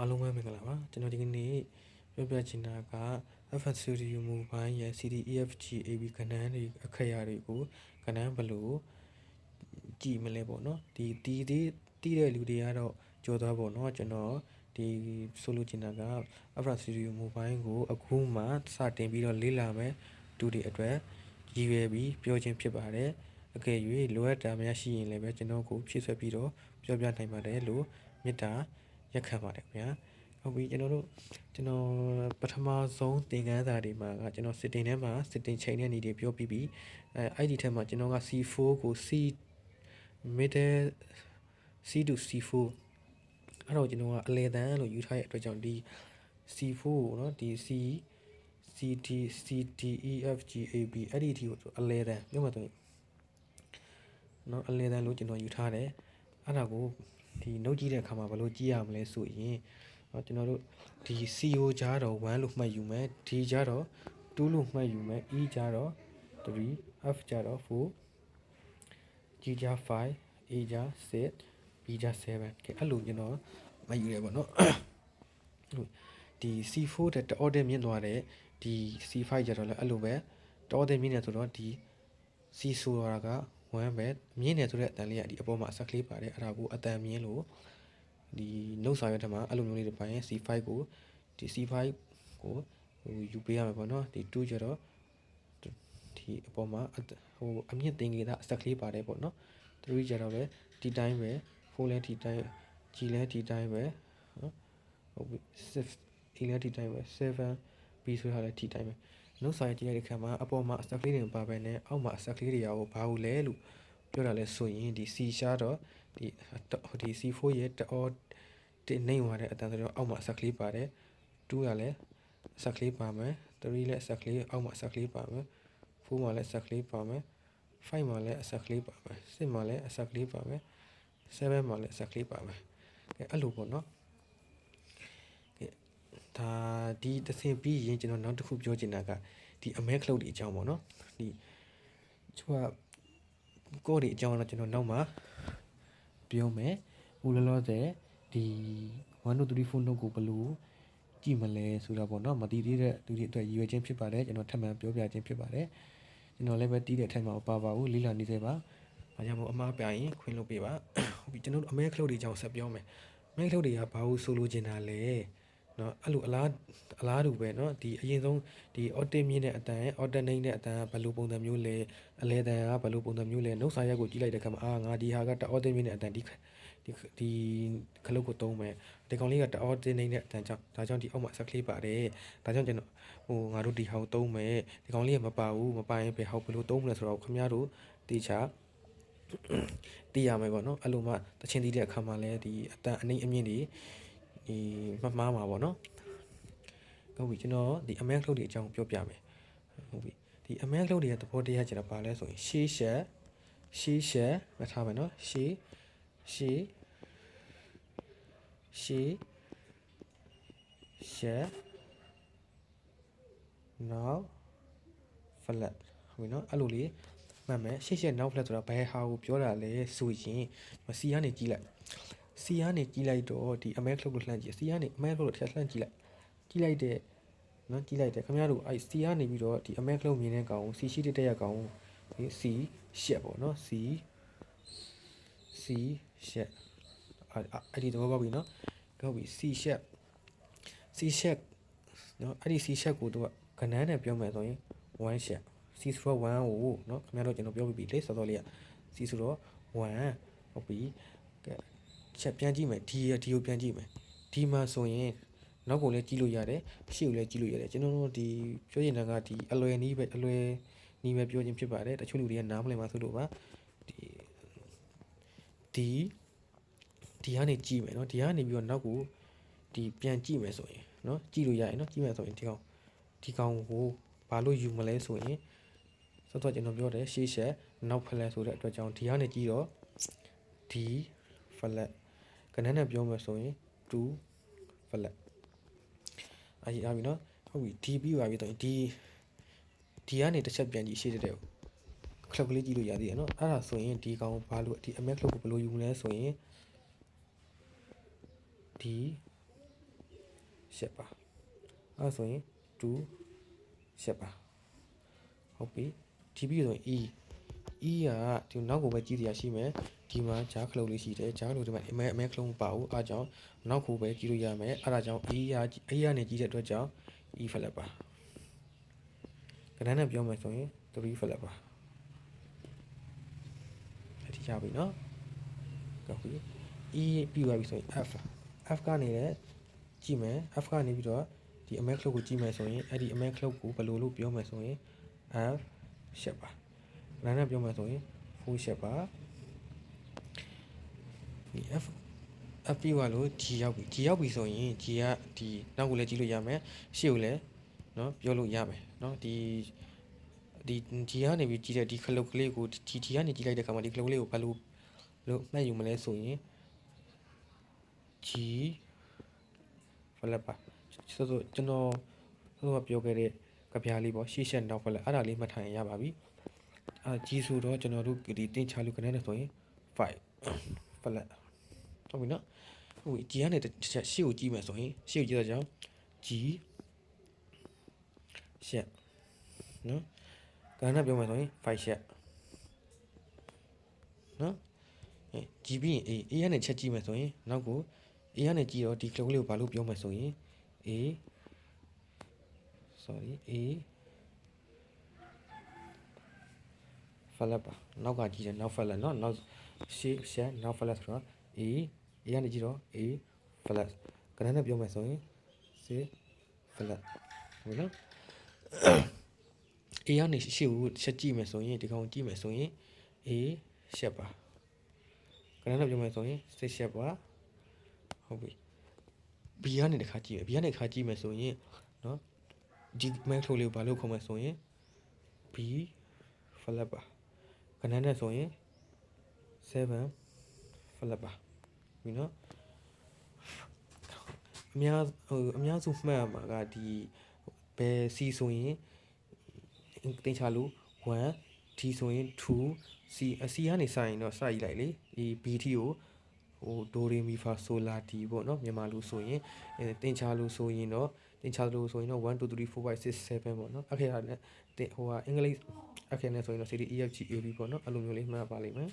အားလုံးပဲမင်္ဂလာပါကျွန်တော်ဒီကနေ့ပြောပြချင်တာက FS Studio Mobile ရဲ့ CD EFG AB ခဏန်းတွေအခရာတွေကိုခဏန်းဘယ်လိုကြည့်မလဲပေါ့နော်ဒီတီးတီးတီးတဲ့လူတွေကတော့ကြော်သွားပေါ့နော်ကျွန်တော်ဒီဆိုလိုချင်တာက FS Studio Mobile ကိုအခုမှစတင်ပြီးတော့လေ့လာမယ်သူတွေအတွက်ရည်ရွယ်ပြီးပြောခြင်းဖြစ်ပါတယ်အကယ်၍လိုအပ်တာများရှိရင်လည်းပဲကျွန်တော်ကိုဖြည့်ဆွက်ပြီးတော့ပြောပြနိုင်ပါတယ်လို့မေတ္တာ ရက်ခတ်ပါတယ်ခင်ဗျာဟုတ်ပြီကျွန်တော်တို့ကျွန်တော်ပထမဆုံးသင်ခန်းစာဒီမှာကကျွန်တော်စစ်တင်ထဲမှာစစ်တင်ချိန်တဲ့နေတွေပြောပြီးပြီးအဲအဲ့ဒီထဲမှာကျွန်တော်က C4 ကို C middle C to C4 အဲ့တော့ကျွန်တော်ကအလေတန်းလို့ယူထားရတဲ့အတွက်ကြောင့်ဒီ C4 ကိုနော်ဒီ C CD CDEFGAB အဲ့ဒီအထိကိုအလဲတန်းပြောမှဆိုရင်နော်အလဲတန်းလို့ကျွန်တော်ယူထားတယ်အဲ့ဒါကို ဒီနှုတ်ကြည့်တဲ့အခါမှာဘယ်လိုကြည့်ရမလဲဆိုရင်ကျွန်တော်တို့ဒီ CO ဂျားတော့1လို့မှတ်ယူမယ် D ဂျားတော့2လို့မှတ်ယူမယ် E ဂျားတော့3 F ဂျားတော့4 G ဂျား5 A ဂျား6 B ဂျား7ကဲအဲ့လိုကျွန်တော်မှတ်ယူရဲပေါ့နော်ဒီ C4 တဲ့တအော်တဲ့မြင့်သွားတဲ့ဒီ C5 ကြတော့လည်းအဲ့လိုပဲတအော်တဲ့မြင့်နေဆိုတော့ဒီ C ဆိုတာက 1ပဲမြင်းတယ်ဆိုတဲ့အတန်လေးကဒီအပေါ်မှာအဆက်ကလေးပါတယ်အဲ့ဒါကိုအတန်မြင်းလို့ဒီနှုတ်စာရွက်ထဲမှာအဲ့လိုမျိုးလေးတွေပိုင်း C5 ကိုဒီ C5 ကိုဟိုယူပေးရမှာပေါ့နော်ဒီ2ကျတော့ဒီအပေါ်မှာဟိုအမြင့်တင်ကြီးတာအဆက်ကလေးပါတယ်ပေါ့နော်3ကျတော့ပဲဒီတိုင်းပဲ4လဲဒီတိုင်း G လဲဒီတိုင်းပဲနော်ဟုတ်ပြီ6 E လဲဒီတိုင်းပဲ7 B ဆိုတာလဲဒီတိုင်းပဲ နှုတ်စာရကြည့်ရတဲ့ခါမှာအပေါ်မှာအဆက်ကလေးတွေပါပဲနဲ့အောက်မှာအဆက်ကလေးတွေရောဘာလို့လဲလို့ပြောတာလဲဆိုရင်ဒီ C ရှားတော့ဒီဒီ C4 ရဲ့တအောတင်နေသွားတဲ့အတန်းဆိုတော့အောက်မှာအဆက်ကလေးပါတယ်2ကလည်းအဆက်ကလေးပါမယ်3လည်းအဆက်ကလေးအောက်မှာအဆက်ကလေးပါမယ်4မှာလည်းအဆက်ကလေးပါမယ်5မှာလည်းအဆက်ကလေးပါမယ်6မှာလည်းအဆက်ကလေးပါမယ်7မှာလည်းအဆက်ကလေးပါမယ်ကဲအဲ့လိုပေါ့နော် ဒါဒီတစ်ဆင့်ပြီးရင်ကျွန်တော်နောက်တစ်ခုပြောချင်တာကဒီအမဲခလုတ်ဒီအကြောင်းပေါ့နော်ဒီသူကကိုယ့်ဒီအကြောင်းတော့ကျွန်တော်နောက်မှာပြောမယ်ဦးလောလောဆယ်ဒီ1 2 3 4နှုတ်ကိုဘယ်လိုကြည့်မလဲဆိုတာပေါ့နော်မတည်သေးတဲ့သူတွေအတွက်ရည်ရွယ်ခြင်းဖြစ်ပါတယ်ကျွန်တော်ထပ်မံပြောပြခြင်းဖြစ်ပါတယ်ကျွန်တော်လည်းပဲတီးတဲ့အထက်မှာပါပါဘူးလိလာနေသေးပါဘာကြောင့်မို့အမားပြရင်ခွင့်လုပ်ပေးပါဟုတ်ပြီကျွန်တော်အမဲခလုတ်ဒီအကြောင်းဆက်ပြောမယ်အမဲခလုတ်တွေကဘာလို့ဆိုလိုချင်တာလဲ နော်အဲ့လိုအလားအလားတူပဲနော်ဒီအရင်ဆုံးဒီအော်တင်မြင့်တဲ့အတန်အော်တနိမ့်တဲ့အတန်ဘယ်လိုပုံစံမျိုးလဲအလဲတန်ကဘယ်လိုပုံစံမျိုးလဲနှုတ်စာရက်ကိုကြည့်လိုက်တဲ့အခါမှာအာငါဒီဟာကတအော်တင်မြင့်တဲ့အတန်ဒီဒီဒီခလုတ်ကိုသုံးမယ်ဒီကောင်လေးကတအော်တင်နိမ့်တဲ့အတန်ကြောင့်ဒါကြောင့်ဒီအောက်မှာဆက်ကလေးပါတယ်ဒါကြောင့်ကျွန်တော်ဟိုငါတို့ဒီဟာကိုသုံးမယ်ဒီကောင်လေးကမပါဘူးမပါရင်ဘယ်ဟာဘယ်လိုသုံးမလဲဆိုတော့ခင်ဗျားတို့တေချာတည်ရမယ်ပေါ့နော်အဲ့လိုမှတချင်းတည်တဲ့အခါမှာလည်းဒီအတန်အနှိမ့်အမြင့်တွေ ဒီမမှားမှာပေါ့နော်ဟုတ်ပြီကျွန်တော်ဒီ amen cloud တွေအကြောင်းပြောပြမယ်ဟုတ်ပြီဒီ amen cloud တွေရဲ့သဘောတရားကျတော့ဘာလဲဆိုရင်ရှေးရှက်ရှေးရှက်မထားမယ်နော်ရှေးရှေးရှေးရှက် now flat ဟုတ်ပြီနော်အဲ့လိုလေးမှတ်မယ်ရှေ့ရှေ့ now flat ဆိုတာဘယ်ဟာကိုပြောတာလဲဆိုရင်စီကနေကြည့်လိုက် စီကနေကြည့်လိုက်တော့ဒီ amen cloud ကိုလှမ်းကြည့်စီကနေ amen cloud ကိုထပ်လှမ်းကြည့်လိုက်ကြည့်လိုက်တဲ့နော်ကြည့်လိုက်တယ်ခင်ဗျားတို့အဲ့ C ကနေပြီးတော့ဒီ amen cloud မြင်တဲ့ကောင် C ရှိတဲ့တက်ရကောင်ဒီ C ရှက်ပေါ့နော် C C ရှက်အဲ့ဒီတော့ပေါက်ပြီနော်ဟုတ်ပြီ C ရှက် C ရှက်နော်အဲ့ဒီ C ရှက်ကိုသူကကနန်းနဲ့ပြောမယ်ဆိုရင်1ရှက် C ဆိုတော့1ကိုနော်ခင်ဗျားတို့ကျွန်တော်ပြောပြပြီလေစောစောလေးက C ဆိုတော့1ဟုတ်ပြီကဲ ချက်ပြန်ကြည့်မယ် D ရ D ကိုပြန်ကြည့်မယ် D မှာဆိုရင်နောက်ကိုလည်းကြည့်လို့ရတယ်ရှေ့ကိုလည်းကြည့်လို့ရတယ်ကျွန်တော်တို့ဒီပြောချင်တာကဒီအလွယ်နီးပဲအလွယ်နီးပဲပြောခြင်းဖြစ်ပါတယ်တချို့လူတွေကနားမလည်မှဆိုလို့ပါဒီဒီဒီကနေကြည့်မယ်เนาะဒီကနေပြီးတော့နောက်ကိုဒီပြန်ကြည့်မယ်ဆိုရင်เนาะကြည့်လို့ရရင်เนาะကြည့်မယ်ဆိုရင်ဒီကောင်ဒီကောင်ကိုဘာလို့ယူမလဲဆိုရင်စောစောကျွန်တော်ပြောတယ်ရှေ့ရှက်နောက်ဖလက်ဆိုတဲ့အတွက်ကြောင့်ဒီကနေကြည့်တော့ဒီဖလ က်ကနန်းနဲ့ပြောမယ်ဆိုရင်2ဖလက်အာကြီးအားပြီနော်ဟုတ်ပြီဒီပြီးပါပြီတော့ဒီဒီကနေတစ်ချက်ပြန်ကြည့်ရှိတဲ့တဲ့ခလုတ်ကလေးကြည့်လို့ရသေးတယ်နော်အဲ့ဒါဆိုရင်ဒီကောင်ဘာလို့ဒီအမက်ခလုတ်ကိုဘယ်လိုယူမလဲဆိုရင်ဒီရှက်ပါအဲ့ဒါဆိုရင်2ရှက်ပါဟုတ်ပြီဒီပြီးဆိုရင် e e ကဒီနောက်ကိုပဲကြည့်ရရှိမယ်ဒီမှာဂျားခလုတ်လေးရှိတယ်ဂျားခလုတ်ဒီမှာအမဲအမဲခလုတ်မပါဘူးအားကြောင့်နောက်ကိုပဲကြည့်လို့ရမယ်အဲ့ဒါကြောင့် e က e ကနေကြည့်တဲ့အတွက်ကြောင့် e flat ပါကဏ္ဍနဲ့ပြောမယ်ဆိုရင်3 flat ပါအဲ့ဒီရပြီနော်ဟုတ်ပြီ e ပြီးသွားပြီဆိုရင် f f ကနေလည်းကြည့်မယ် f ကနေပြီးတော့ဒီအမဲခလုတ်ကိုကြည့်မယ်ဆိုရင်အဲ့ဒီအမဲခလုတ်ကိုဘယ်လိုလုပ်ပြောမယ်ဆိုရင် f ရှက်ပါ ကဏ္ဍနဲ့ပြောမယ်ဆိုရင်4ရှက်ပါဒီ f f ပြီးသွားလို့ g ရောက်ပြီ g ရောက်ပြီဆိုရင် g ကဒီနောက်ကိုလည်းကြည့်လို့ရမယ်ရှေ့ကိုလည်းเนาะပြောလို့ရမယ်เนาะဒီဒီ g ကနေပြီးကြည့်တဲ့ဒီခလုတ်ကလေးကိုဒီ g ကနေကြည့်လိုက်တဲ့အခါမှာဒီခလုတ်ကလေးကိုဘယ်လိုလို့မှတ်ယူမလဲဆိုရင် G flap ပါဆိုတော့ကျွန်တော်ဆိုတော့ပြောခဲ့တဲ့ကြပြားလေးပေါ့ရှေ့ရှက်နောက် flap အဲ့ဒါလေးမှတ်ထားရင်ရပါပြီ အာ G ဆိုတော့ကျွန်တော်တို့ဒီတင်ချလို့ခဏနဲ့ဆိုရင်5 flap ဟုတ်ပြီနော်ဟုတ်ပြီ G ကနေတစ်ချက်ရှေ့ကိုကြည့်မယ်ဆိုရင်ရှေ့ကိုကြည့်တော့ကြောင်း G ရှက်နော်ကဏ္ဍပြောမယ်ဆိုရင်5ရှက်နော်အဲ GB ရင် A A ကနေချက်ကြည့်မယ်ဆိုရင်နောက်ကို A ကနေကြည့်တော့ဒီ cloud လေးကိုဘာလို့ပြောမယ်ဆိုရင် A sorry A ဖလက်ပါနောက်ကကြည့်တယ်နောက်ဖလက်နော်နောက်ရှေ့ရှက်နောက်ဖလက်ဆိုတော့ A A ကနေကြည့်တော့ A flat ကဏ္ဍနဲ့ပြောမယ်ဆိုရင် C flat ဟုတ်နော် A ကနေရှေ့ကိုချက်ကြည့်မယ်ဆိုရင်ဒီကောင်ကြည့်မယ်ဆိုရင် A ရှက်ပါကဏ္ဍနဲ့ပြောမယ်ဆိုရင် C ရှက်ပါဟုတ်ပြီ B ကနေတစ်ခါကြည့်မယ် B ကနေတစ်ခါကြည့်မယ်ဆိုရင်နော်ဒီ macro လေးကိုဘာလို့ခေါ်မလဲဆိုရင် B flat ပါ ခဏနဲ့ဆိုရင်7 flipper ပြီနော်အများဟိုအများစုမှတ်ရမှာကဒီဘယ် C ဆိုရင်တင်ချလို့1 D ဆိုရင်2 C အ C ကနေစရင်တော့စရည်လိုက်လေဒီ BT ကိုဟိုဒိုရီမီဖာဆိုလာတီပေါ့နော်မြန်မာလူဆိုရင်တင်ချလို့ဆိုရင်တော့ တင်ချလို့ဆိုရင်တော့1 2 3 4 5 6 7ပေါ့နော်အခက်ရနဲ့တင်ဟိုဟာအင်္ဂလိပ်အခက်နဲ့ဆိုရင်တော့ CD EFG AB ပေါ့နော်အဲ့လိုမျိုးလေးမှတ်ပါလိမ့်မယ်